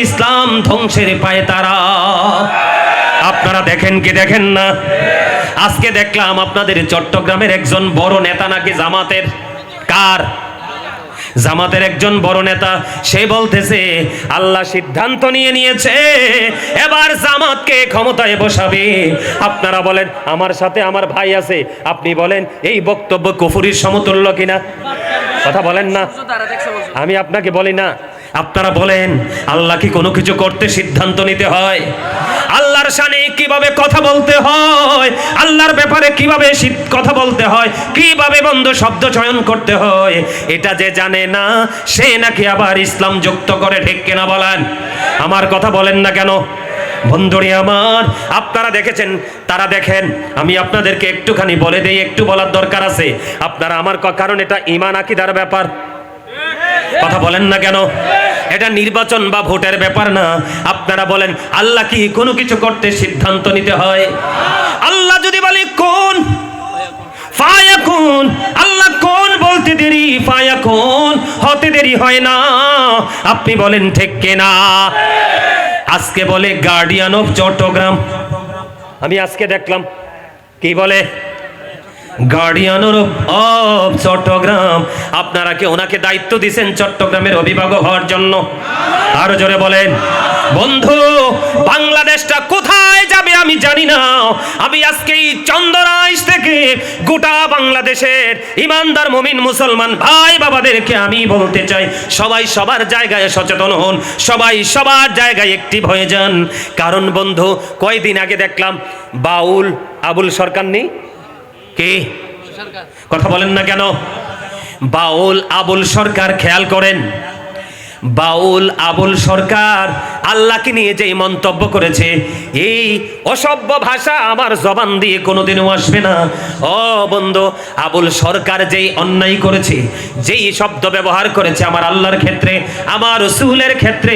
ইসলাম ধ্বংসের পায়ে তারা। আপনারা দেখেন কি দেখেন না? আজকে দেখলাম আপনাদের চট্টগ্রামের একজন বড় নেতা নাকি জামাতের? কার? জামাতের একজন বড় নেতা। সে বলতেছে, আল্লাহ সিদ্ধান্ত নিয়ে নিয়েছে, এবার জামাতকে ক্ষমতায় বসাবে। আপনারা বলেন, আমার সাথে আমার ভাই আছে। আপনি বলেন, এই বক্তব্য কুফুরির সমতুল্য কিনা? কথা বলেন না। আমি আপনাকে বলি না আপনারা বলেন, আল্লাহ কি কোনো কিছু করতে সিদ্ধান্ত নিতে হয়? আল্লাহর সানে কীভাবে কথা বলতে হয়? আল্লাহর ব্যাপারে কীভাবে কথা বলতে হয়? কীভাবে বন্ধ শব্দ চয়ন করতে হয়? এটা যে জানে না, সে নাকি আবার ইসলাম যুক্ত করে, ঠিক কিনা বলেন? আমার কথা বলেন না কেন? বন্ধুরি আমার, আপনারা দেখেছেন, তারা দেখেন, আমি আপনাদেরকে একটুখানি বলে দেই, একটু বলার দরকার আছে। আপনারা আমার কারণ এটা ইমান আকিদার ব্যাপার। কথা বলেন না কেন? এটা নির্বাচন বা ভোটের ব্যাপার না। আপনারা বলেন, আল্লাহ কি কোনো কিছু করতে সিদ্ধান্ত নিতে হয়? আল্লাহ যদি বলে, কোন? ফায়াকুন আল্লাহ কোন বলতে দেরি? ফায়াকুন হতে দেরি হয় না। আপনি বলেন, ঠিক না আজকে বলে, গার্ডিয়ান অফ চট্টগ্রাম। আমি আজকে দেখলাম, কি বলে? গার্ডিয়ান অফ চট্টগ্রাম আপনারা কি ওনাকে দায়িত্ব দিছেন চট্টগ্রামের অভিভাবক হওয়ার জন্য? আরও জোরে বলেন। বন্ধু, বাংলাদেশটা কোথায় যাবে আমি জানি না। আমি আজকে এই চন্দরাইশ থেকে গোটা বাংলাদেশের ইমানদার, মুমিন, মুসলমান ভাই বাবাদেরকে আমি বলতে চাই, সবাই সবার জায়গায় সচেতন হন, সবাই সবার জায়গায় অ্যাক্টিভ হয়ে যান। কারণ বন্ধু, কয়দিন আগে দেখলাম বাউল, আবুল সরকার নেই। কে? কথা বলেন না কেন? বাউল আবুল সরকার খেয়াল করেন। বাউল আবুল সরকার আল্লাহকে নিয়ে যেই মন্তব্য করেছে এই অসভ্য ভাষা আমার জবান দিয়ে কোনোদিনও আসবে না। ও বন্ধু আবুল সরকার যেই অন্যায় করেছে যেই শব্দ ব্যবহার করেছে আমার আল্লাহর ক্ষেত্রে আমার রসুলের ক্ষেত্রে